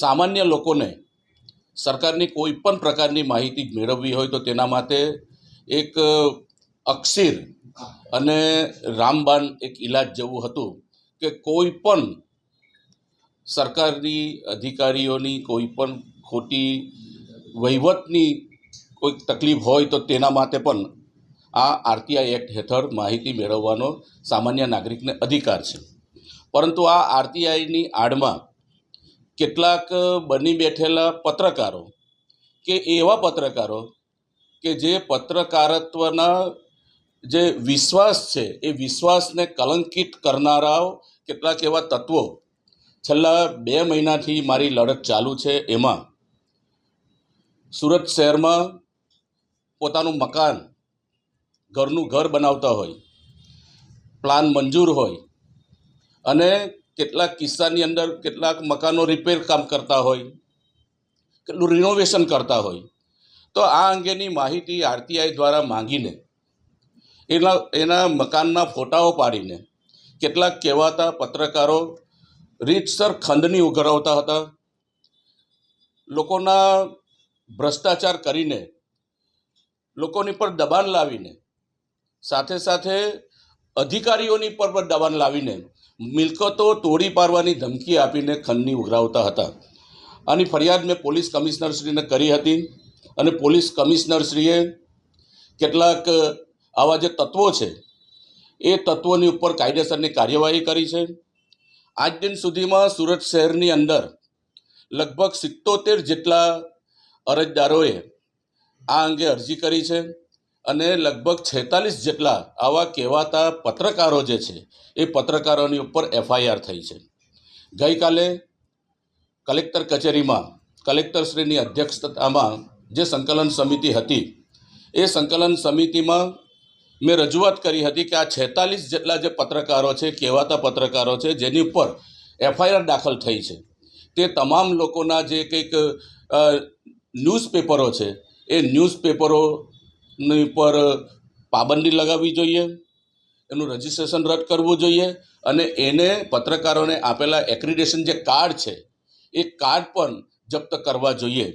સામાન્ય લોકોને સરકારની કોઈ પણ પ્રકારની માહિતી મેળવવી હોય તો તેના માટે એક અક્ષીર અને રામબાન એક ઈલાજ જેવું હતું કે કોઈ પણ સરકારની અધિકારીઓની કોઈ પણ ખોટી વહીવટની કોઈક તકલીફ હોય તો તેના માટે પણ આ આરટીઆઈ એક્ટ હેઠળ માહિતી મેળવવાનો સામાન્ય નાગરિકને અધિકાર છે. પરંતુ આ આરટીઆઈની આડમાં કેટલાક બની બેઠેલા પત્રકારો કે એવા પત્રકારો કે જે પત્રકારત્વના જે વિશ્વાસ છે, એ વિશ્વાસને કલંકિત કરનારાઓ કેટલાક એવા તત્વો છેલ્લા બે મહિનાથી મારી લડત ચાલુ છે એમાં. સુરત શહેરમાં પોતાનું મકાન ઘરનું ઘર બનાવતા હોય, પ્લાન મંજૂર હોય અને કેટલાક કિસ્સાની અંદર કેટલાક મકાનો રિપેર કામ કરતા હોય, કેટલું રિનોવેશન કરતા હોય. તો આ અંગેની માહિતી આરટીઆઈ દ્વારા માંગીને, એના એના મકાનના ફોટાઓ પાડીને, કેટલાક કહેવાતા પત્રકારો રીતસર ખંડની ઉઘરાવતા હતા. લોકોના ભ્રષ્ટાચાર કરીને, લોકોની પર દબાણ લાવીને, સાથે સાથે અધિકારીઓની પર પણ દબાણ લાવીને મિલકતો તોડી પાડવાની ધમકી આપીને ખંડની ઉઘરાવતા હતા. આની ફરિયાદ મેં પોલીસ કમિશનરશ્રીને કરી હતી અને પોલીસ કમિશનરશ્રીએ કેટલાક આવા જે તત્વો છે, એ તત્વોની ઉપર કાયદેસરની કાર્યવાહી કરી છે. આજ દિન સુધીમાં સુરત શહેરની અંદર લગભગ સિત્તોતેર જેટલા અરજદારોએ આ અંગે અરજી કરી છે. અને લગભગ છેતાલીસ જેટલા આવા કહેવાતા પત્રકારો જે છે, એ પત્રકારોની ઉપર એફઆઈઆર થઈ છે. ગઈકાલે કલેક્ટર કચેરીમાં કલેક્ટરશ્રીની અધ્યક્ષતામાં જે સંકલન સમિતિ હતી, એ સંકલન સમિતિમાં મેં રજૂઆત કરી હતી કે આ છેતાલીસ જેટલા જે પત્રકારો છે, કહેવાતા પત્રકારો છે, જેની ઉપર એફઆઈઆર દાખલ થઈ છે. તે તમામ લોકોના જે કંઈક ન્યૂઝપેપરો છે, એ ન્યૂઝપેપરોની ઉપર પાબંદી લગાવવી જોઈએ, એનું રજિસ્ટ્રેશન રદ કરવું જોઈએ અને એને પત્રકારોને આપેલા એક્રિડેશન જે કાર્ડ છે, એ કાર્ડ પણ જપ્ત કરવા જોઈએ.